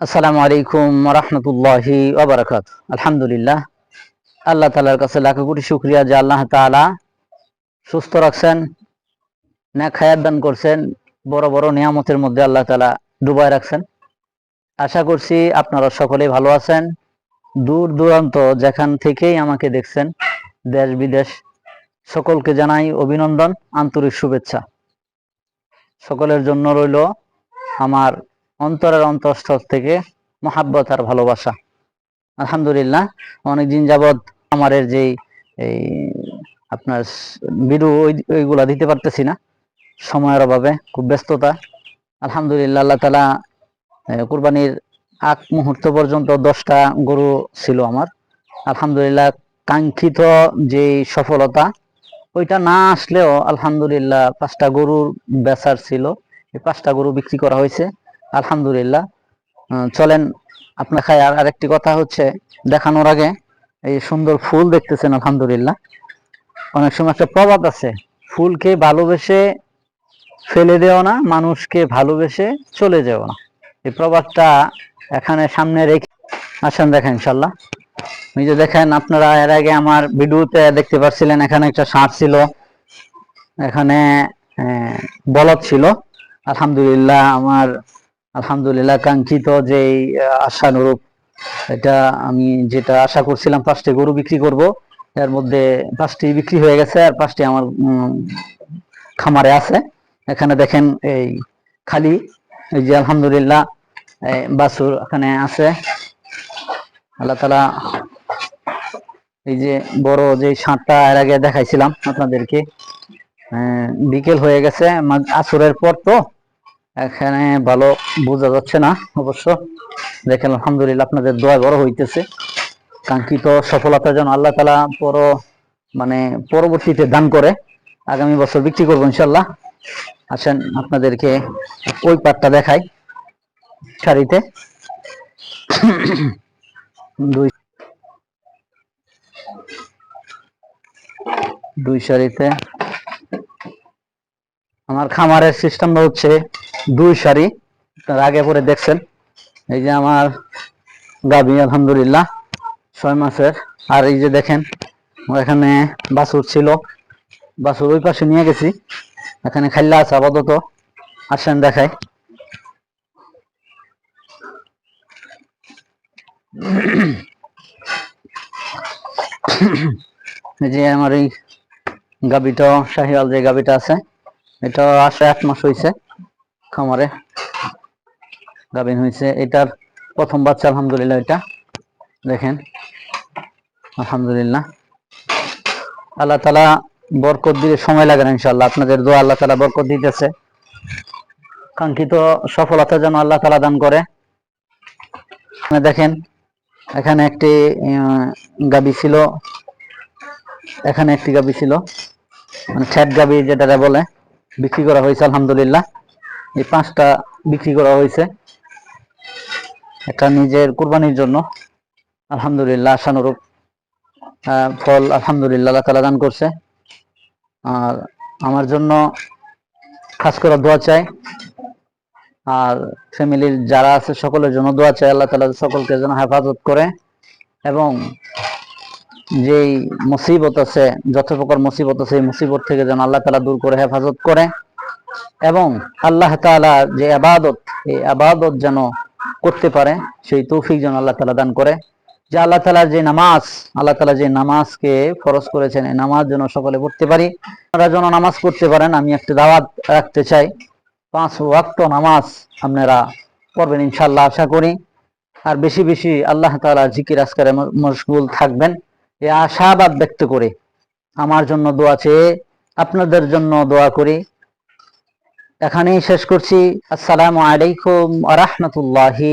আসসালামু আলাইকুম রহমতুল্লাহি ওবরাকাত। আলহামদুলিল্লাহ। আল্লাহ তালার কাছে লাখো কোটি শুক্রিয়া যে আল্লাহ তাআলা সুস্থ রাখছেন না খায়াত দান করছেন, বড় বড় নিয়ামতের মধ্যে আল্লাহ তাআলা ডুবাই রাখছেন। আশা করছি আপনারা সকলেই ভালো আছেন। দূর দূরান্ত যেখান থেকেই আমাকে দেখছেন, দেশ বিদেশ, সকলকে জানাই অভিনন্দন, আন্তরিক শুভেচ্ছা। সকলের জন্য রইল আমার অন্তরের অন্তঃস্থল থেকে মহাব্বত আর ভালোবাসা। আলহামদুলিল্লাহ, অনেকদিন যাবৎ আমারের যেই, এই আপনার ভিডিও ওইগুলা দিতে পারতেছি না। সময়ের অভাবে খুব ব্যস্ততা। আলহামদুলিল্লাহ, আল্লাহ তালা কুরবানির আগ মুহূর্ত পর্যন্ত দশটা গরু ছিল আমার। আলহামদুলিল্লাহ, কাঙ্ক্ষিত যে সফলতা, ওইটা না আসলেও আলহামদুলিল্লাহ পাঁচটা গরুর বেচার ছিল। এই পাঁচটা গরু বিক্রি করা হয়েছে। আলহামদুলিল্লাহ। চলেন, আপনার খাই আর আরেকটি কথা হচ্ছে, দেখানোর আগে এই সুন্দর ফুল দেখতেছেন, আলহামদুলিল্লাহ। অনেক সময় একটা প্রবাদ আছে, ফুলকে ভালোবেসে ফেলে দেও না, মানুষকে ভালোবেসে চলে যেও না এই প্রবাদটা এখানে সামনে রেখে আসেন দেখেন ইনশাল্লাহ এই যে দেখেন, আপনারা এর আগে আমার ভিডিওতে দেখতে পাচ্ছিলেন এখানে একটা ষাঁড় ছিল। এখানে বলদ ছিল। আলহামদুলিল্লাহ, আমার আলহামদুলিল্লাহ, কাঙ্ক্ষিত যে আশানুরূপ, এটা আমি যেটা আশা করছিলাম পাঁচটি গরু বিক্রি করব, এর মধ্যে পাঁচটি বিক্রি হয়ে গেছে আর পাঁচটি আমার খামারে আছে। এখানে দেখেন এই খালি, এই যে আলহামদুলিল্লাহ বাছুর এখানে আছে। আল্লাহ তালা এই যে বড় যে ষাঁড়টা এর আগে দেখাইছিলাম আপনাদেরকে। বিকেল হয়ে গেছে আসরের পর তো এখানে ভালো বোঝা যাচ্ছে না অবশ্য। দেখেন, আলহামদুলিল্লাহ আপনাদের দোয়া বড় হইতেছে। কাঙ্ক্ষিত সফলতা যেন আল্লাহ তালা পর মানে পরবর্তীতে দান করে, আগামী বছর বিক্রি করব ইনশাল্লাহ আসেন, আপনাদেরকে ওই পাটটা দেখাই শাড়িতে। দুই দুই শাড়িতে। আমার খামারের সিস্টেমটা হচ্ছে দুই সারি তার আগে পরে দেখছেন। এই যে আমার গাবি, আলহামদুলিল্লাহ, ছয় মাসের। আর এই যে দেখেন, এখানে বাছুর ছিল। বাছুর ওই পাশে নিয়ে গেছি। এখানে খাইলা আছে আপাতত। আসেন দেখাই। এই যে আমার এই গাবিটা, শাহিওয়াল যে গাবিটা আছে, এটা আসে এক মাস হয়েছে খামারে গাভিন হয়েছে। এটার প্রথম বাচ্চা, আলহামদুলিল্লাহ এটা। দেখেন, আলহামদুলিল্লাহ। আল্লাহ তালা বরকত দিলে সময় লাগে না ইনশাল্লাহ আপনাদের দোয়া আল্লাহ তালা বরকত দিতেছে। কাঙ্ক্ষিত সফলতা যেন আল্লাহ তালা দান করে। দেখেন, এখানে একটি গাবি ছিল। এখানে একটি গাবি ছিল। মানে ঠ্যাট গাবি যেটা বলে, বিক্রি করা হয়েছে, আলহামদুলিল্লাহ। এই পাঁচটা বিক্রি করা হয়েছে। একটা নিজের কুরবানির জন্য। আলহামদুলিল্লাহ, আশানুরূপ ফল আলহামদুলিল্লাহ আল্লাহ তালা দান করছে। আর আমার জন্য খাস করে দোয়া চাই। আর ফ্যামিলির যারা আছে, সকলের জন্য দোয়া চাই আল্লাহ তালা সকলকে যেন হেফাজত করে। এবং যেই মুসিবত আছে, যত প্রকার মুসিবত আছে, এই মুসিবত থেকে যেন আল্লাহ তালা দূর করে, হেফাজত করে। এবং আল্লাহ তাআলা যে আবাদত, এই আবাদত যেন করতে পারে, সেই তৌফিক যেন আল্লাহ তালা দান করে। যে আল্লাহ তাআলার যে নামাজ, আল্লাহ তাআলা যে নামাজকে ফরজ করেছেন, এই নামাজ যেন সকলে পড়তে পারি। আপনারা যেন নামাজ পড়তে পারেন, আমি একটা দাওয়াত রাখতে চাই। পাঁচ ওয়াক্ত নামাজ আপনারা পড়বেন ইনশাল্লাহ আশা করি। আর বেশি বেশি আল্লাহ তাআলা জিকির আজকারে মশগুল থাকবেন। এই আশাবাদ ব্যক্ত করে আমার জন্য দোয়া চেয়ে আপনাদের জন্য দোয়া করি। এখানেই শেষ করছি। আসসালামু আলাইকুম আ রহমতুল্লাহি